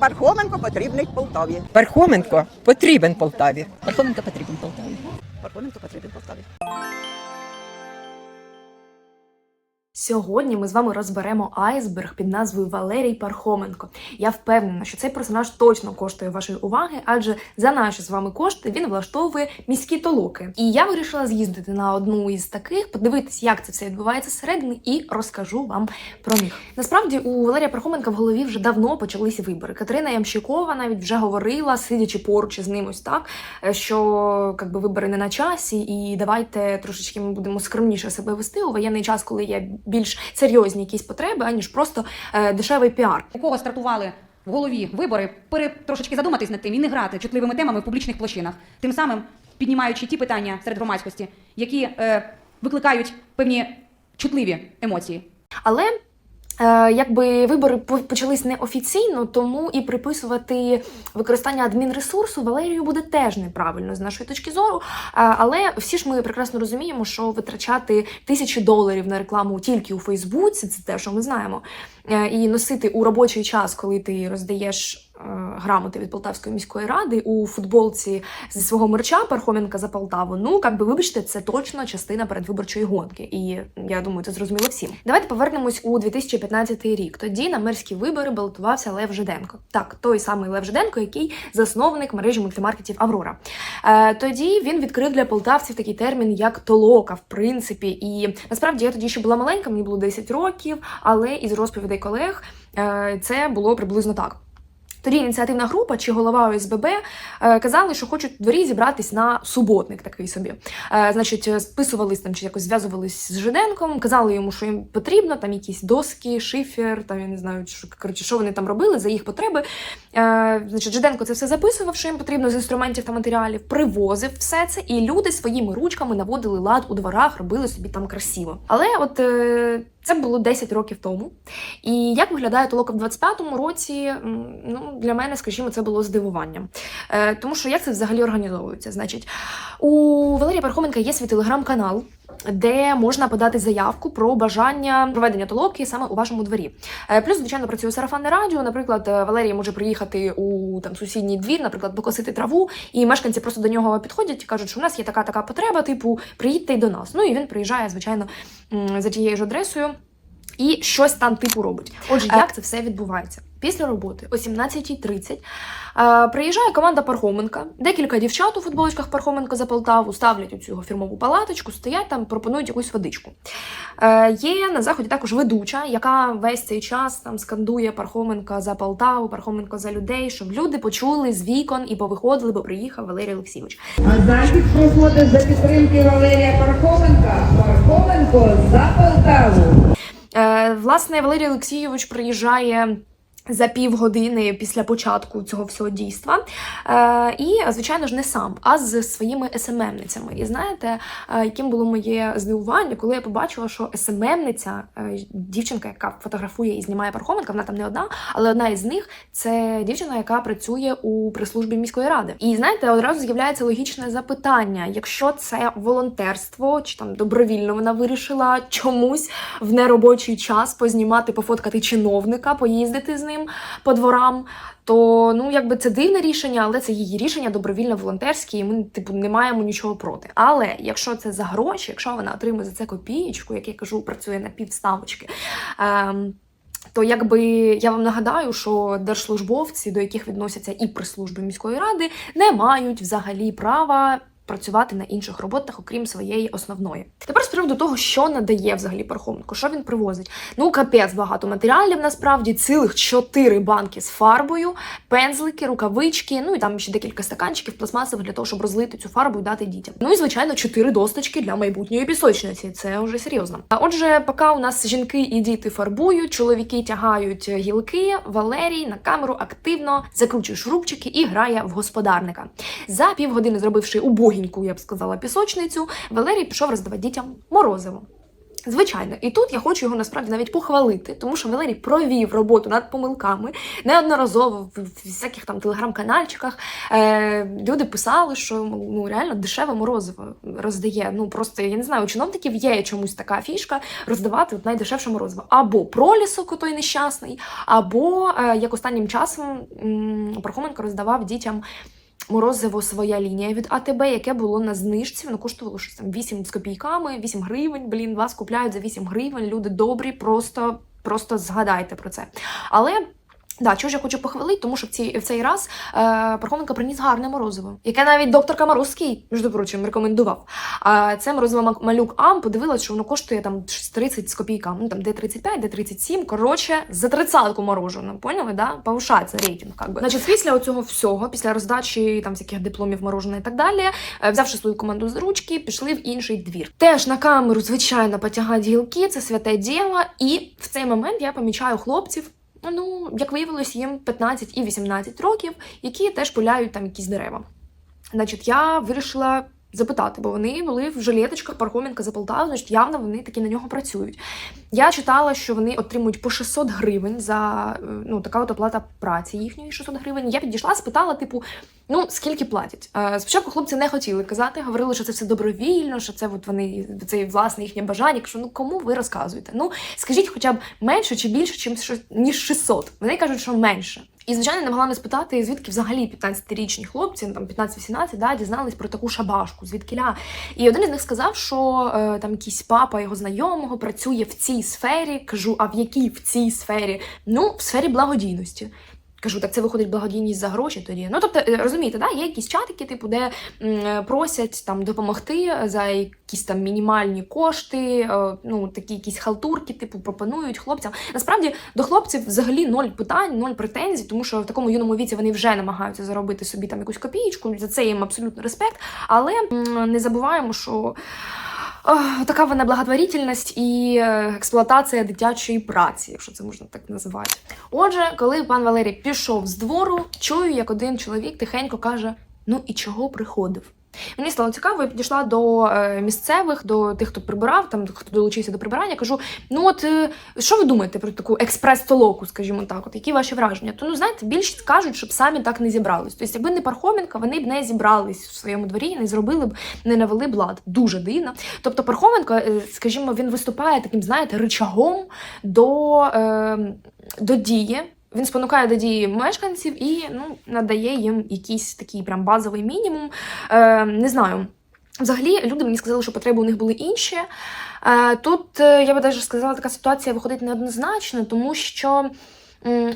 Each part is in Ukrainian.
Пархоменко потрібний Полтаві. Пархоменко потрібен Полтаві. Пархоменко потрібен Полтаві. Пархоменко потрібен Полтаві. Сьогодні ми з вами розберемо айсберг під назвою Валерій Пархоменко. Я впевнена, що цей персонаж точно коштує вашої уваги, адже за наші з вами кошти він влаштовує міські толоки. І я вирішила з'їздити на одну із таких, подивитись, як це все відбувається зсередини, і розкажу вам про них. Насправді у Валерія Пархоменка в голові вже давно почалися вибори. Катерина Ямщикова навіть вже говорила, сидячи поруч з ним ось так, е, що якби вибори не на часі, і давайте трошечки ми будемо скромніше себе вести у воєнний час, коли є більш серйозні якісь потреби, аніж просто е, дешевий піар. у кого стартували в голові вибори, пере трошечки задуматись над тим і не грати чутливими темами в публічних площинах, тим самим піднімаючи ті питання серед громадськості, які е, викликають певні чутливі емоції. Але якби вибори по- почались неофіційно, тому і приписувати використання адмінресурсу Валерію буде теж неправильно з нашої точки зору. Е, але всі ж ми прекрасно розуміємо, що витрачати тисячі доларів на рекламу тільки у Фейсбуці, це те, що ми знаємо, е, і носити у робочий час, коли ти роздаєш. е, Грамоти від Полтавської міської ради у футболці зі свого мерча Пархоменка за Полтаву. Ну, як би вибачте, це точно частина передвиборчої гонки. І я думаю, це зрозуміло всім. Давайте повернемось у 2015 рік. Тоді на мерські вибори балотувався Лев Жиденко. Так, той самий Лев Жиденко, який засновник мережі мультимаркетів Аврора. Е, тоді він відкрив для полтавців такий термін, як толока, в принципі. І насправді я тоді ще була маленька, мені було 10 років, але із розповідей колег е, це було приблизно так. Тоді ініціативна група чи голова ОСББ е, казали, що хочуть в дворі зібратись на суботник такий собі. Е, значить, списувались там чи якось зв'язувались з Жиденком, казали йому, що їм потрібно, там якісь доски, шифер, там я не знаю, що коротше, що вони там робили за їх потреби. Значить, Жиденко це все записував, що їм потрібно з інструментів та матеріалів, привозив все це, і люди своїми ручками наводили лад у дворах, робили собі там красиво. Але от це було 10 років тому. І як виглядає толока в 25-му році? Ну, для мене, скажімо, це було здивуванням. Е, тому що як це взагалі організовується? Значить, у Валерія Пархоменка є свій телеграм-канал, де можна подати заявку про бажання проведення толоки саме у вашому дворі. Е, Плюс, звичайно, працює сарафанне радіо. Наприклад, е, Валерій може приїхати у там сусідній двір, наприклад, покосити траву, і мешканці просто до нього підходять і кажуть, що у нас є така така потреба, типу, приїдьте й до нас. Ну і він приїжджає, звичайно, за тією ж адресою. І щось там типу робить. Отже, як це все відбувається? Після роботи о 17.30 е, приїжджає команда Пархоменка. Декілька дівчат у футболочках Пархоменко за Полтаву ставлять у цю фірмову палаточку, стоять там, пропонують якусь водичку. Е, є на заході також ведуча, яка весь цей час там скандує Пархоменка за Полтаву, Пархоменко за людей, щоб люди почули з вікон і повиходили, бо приїхав Валерій Олексійович. А захід проходить за підтримки Валерія Пархоменка. Пархоменко за Полтаву. Е, власне, Валерій Олексійович приїжджає. За півгодини після початку цього всього дійства. Е, і, звичайно ж, не сам, а з своїми СММницями. І знаєте, е, яким було моє здивування, коли я побачила, що СММниця, е, дівчинка, яка фотографує і знімає Пархоменка, вона там не одна, але одна із них це дівчина, яка працює у прес-службі міської ради. І знаєте, одразу з'являється логічне запитання: якщо це волонтерство, чи там добровільно вона вирішила чомусь в неробочий час познімати, пофоткати чиновника, поїздити з ним по дворам. То ну якби це дивне рішення, але це її рішення добровільно волонтерське, і ми типу не маємо нічого проти. Але якщо це за гроші, якщо вона отримує за це копієчку, як я кажу, працює на півставочки. Ем, то якби я вам нагадаю, що держслужбовці, до яких відносяться і прес-служби міської ради, не мають взагалі права. Працювати на інших роботах, окрім своєї основної. Тепер з приводу того, що надає взагалі Пархоменко, що він привозить. Ну, капець багато матеріалів насправді, цілих чотири банки з фарбою, пензлики, рукавички, ну і там ще декілька стаканчиків пластмасових для того, щоб розлити цю фарбу і дати дітям. Ну і звичайно, чотири досточки для майбутньої пісочниці. Це вже серйозно. А отже, поки у нас жінки і діти фарбують, чоловіки тягають гілки, Валерій на камеру активно закручує шурупчики і грає в господарника. За півгодини зробивши убогіньку, я б сказала, пісочницю, Валерій пішов роздавати дітям морозиво. Звичайно, і тут я хочу його насправді навіть похвалити, тому що Валерій провів роботу над помилками неодноразово в всяких там телеграм-канальчиках. Е, люди писали, що ну реально дешеве морозиво роздає. Ну просто я не знаю, у чиновників є чомусь така фішка роздавати от найдешевше морозиво. Або пролісок, той нещасний, або е, як останнім часом м, Пархоменко роздавав дітям. Морозиво своя лінія від АТБ, яке було на знижці, воно коштувало щось там 8 з копійками, 8 гривень. Блін, вас купляють за 8 гривень. Люди добрі, просто, просто згадайте про це. Але. Да, чого ж я хочу похвалити, тому що в, цій, в цей раз е, Пархоменко приніс гарне морозиво, яке навіть доктор Камаровський, між прочим, рекомендував. А це морозиво малюк Ам подивилась, що воно коштує там 30 з копійками, ну там де 35, де 37, коротше, за тридцятку морожено. Поняли, да? Повишається рейтинг, как би. Значить, після цього всього, після роздачі там всяких дипломів мороженого і так далі, е, взявши свою команду з ручки, пішли в інший двір. Теж на камеру, звичайно, потягають гілки, це святе діло. І в цей момент я помічаю хлопців. Ну, як виявилось, їм 15 і 18 років, які теж пуляють там якісь дерева. Значить, я вирішила запитати, бо вони були в жилеточках Пархоменка за Полтаву, значить, явно вони таки на нього працюють. Я читала, що вони отримують по 600 гривень за е, ну, така от оплата праці їхньої 600 гривень. Я підійшла, спитала, типу, ну скільки платять? Е, Спочатку хлопці не хотіли казати, говорили, що це все добровільно, що це от вони це власне їхнє бажання. Кажу, ну кому ви розказуєте? Ну скажіть, хоча б менше чи більше, чим ніж 600. Вони кажуть, що менше. І звичайно не могла не спитати, звідки взагалі 15-річні хлопці, ну, там 15-18, да, дізнались про таку шабашку, звідкіля? І один із них сказав, що е, там якийсь папа його знайомого працює в цій сфері. Кажу, а в якій в цій сфері? Ну, в сфері благодійності. Кажу, так це виходить благодійність за гроші тоді. Ну тобто, е, розумієте, да? є якісь чатики, типу, де е, просять там допомогти за якісь там мінімальні кошти, е, ну такі якісь халтурки, типу, пропонують хлопцям. Насправді до хлопців взагалі ноль питань, ноль претензій, тому що в такому юному віці вони вже намагаються заробити собі там якусь копієчку. За це їм абсолютно респект. Але не забуваємо, що. Така вона благотворительність і е, експлуатація дитячої праці, якщо це можна так називати. Отже, коли пан Валерій пішов з двору, чую, як один чоловік тихенько каже: Ну і чого приходив? Мені стало цікаво, я підійшла до е, місцевих, до тих, хто прибирав, там хто долучився до прибирання. Кажу: ну от е, що ви думаєте про таку експрес-толоку, скажімо так? От які ваші враження? То ну знаєте, більшість кажуть, щоб самі так не зібрались. Тобто, якби не Пархоменка, вони б не зібрались в своєму дворі, не зробили б, не навели б лад. Дуже дивно. Тобто, Пархоменко, е, скажімо, він виступає таким, знаєте, рычагом до, е, до дії. Він спонукає до дії мешканців і ну, надає їм якийсь такий прям базовий мінімум. Е, не знаю. Взагалі, люди мені сказали, що потреби у них були інші. Е, тут е, я би навіть сказала, така ситуація виходить неоднозначно, тому що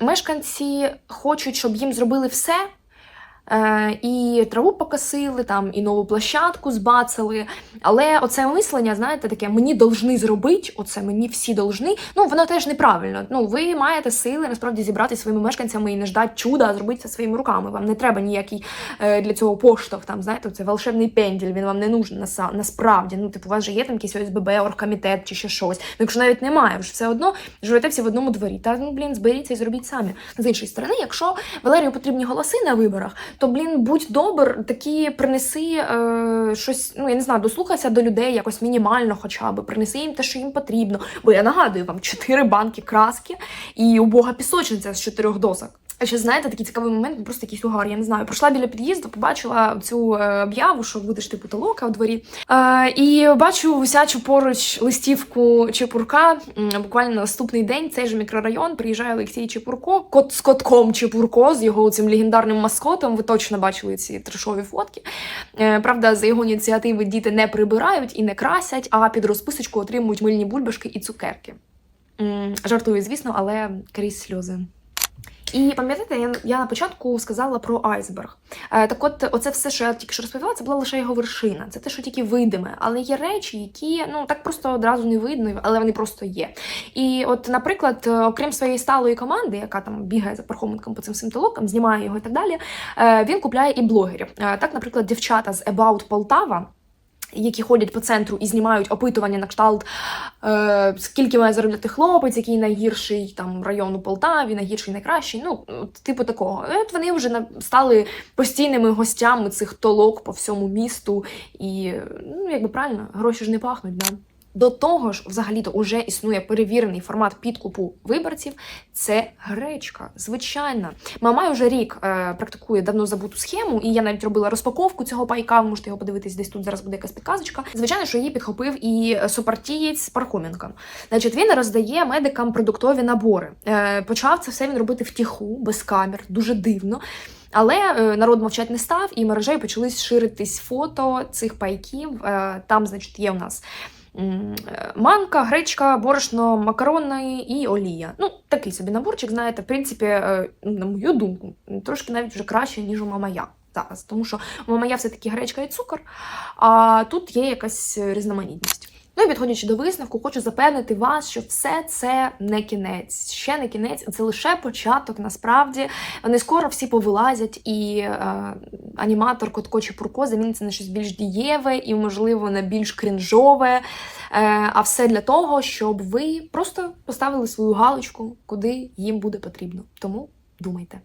мешканці хочуть, щоб їм зробили все. Е, і траву покосили, там, і нову площадку збацали. Але оце мислення, знаєте, таке мені должны зробити, оце мені всі должны. Ну, воно теж неправильно. Ну, ви маєте сили насправді зібрати своїми мешканцями і не ждати чуда, а зробити це своїми руками. Вам не треба ніякий е, для цього поштовх, там, знаєте, це волшебний пенділь, він вам не нужен наса- насправді. Ну, типу, у вас же є там якийсь ОСББ, оргкомітет чи ще щось. Ну, якщо навіть немає, ж все одно живете всі в одному дворі. Та ну, блін, зберіться і зробіть самі. З іншої сторони, якщо Валерію потрібні голоси на виборах, то блін, будь добр, такі принеси е, щось. Ну я не знаю, дослухайся до людей якось мінімально, хоча б принеси їм те, що їм потрібно. Бо я нагадую вам чотири банки краски і убога пісочниця з чотирьох досок. А ще знаєте, такий цікавий момент, просто якийсь угар. Я не знаю. Пройшла біля під'їзду, побачила цю е, об'яву, що будеш типу толока в дворі. Е, і бачу висячу поруч листівку Чепурка. Буквально наступний день цей же мікрорайон приїжджає Олексій Чепурко, кот з котком Чепурко, з його цим легендарним маскотом. Ви точно бачили ці трешові фотки. Е, Правда, за його ініціативи діти не прибирають і не красять, а під розписочку отримують мильні бульбашки і цукерки. Жартую, звісно, але крізь сльози. І пам'ятаєте, я, я на початку сказала про айсберг. Е, так от, оце все, що я тільки що розповіла, це була лише його вершина. Це те, що тільки видиме. Але є речі, які ну так просто одразу не видно, але вони просто є. І от, наприклад, е, окрім своєї сталої команди, яка там бігає за пархоменком по цим всім толокам, знімає його і так далі, е, він купляє і блогерів. Так, наприклад, дівчата з About Полтава. Які ходять по центру і знімають опитування на кшталт, е, скільки має заробляти хлопець, який найгірший там район у Полтаві, найгірший, найкращий. Ну, типу такого. І от вони вже стали постійними гостями цих толок по всьому місту. І ну, якби правильно, гроші ж не пахнуть, да? До того ж, взагалі-то уже існує перевірений формат підкупу виборців. Це гречка, звичайна. Мамай уже рік е, практикує давно забуту схему, і я навіть робила розпаковку цього пайка. Ви можете його подивитись десь тут. Зараз буде якась підказочка. Звичайно, що її підхопив і супартієць Пархоменка. Значить, він роздає медикам продуктові набори. Е, почав це все він робити втіху, без камер, дуже дивно. Але е, народ мовчать не став, і мережею почали ширитись фото цих пайків. Е, там, значить, є у нас. Е, Манка, гречка, борошно, макарони і олія. Ну, такий собі наборчик, знаєте, в принципі, е, на мою думку, трошки навіть вже краще, ніж у мамая зараз. Тому що у я все-таки гречка і цукор, а тут є якась е, різноманітність. Ну і підходячи до висновку, хочу запевнити вас, що все це не кінець. Ще не кінець, це лише початок. Насправді вони скоро всі повилазять, і е, аніматор Котко чи Пурко заміниться на щось більш дієве і, можливо, на більш крінжове. Е, а все для того, щоб ви просто поставили свою галочку, куди їм буде потрібно. Тому думайте.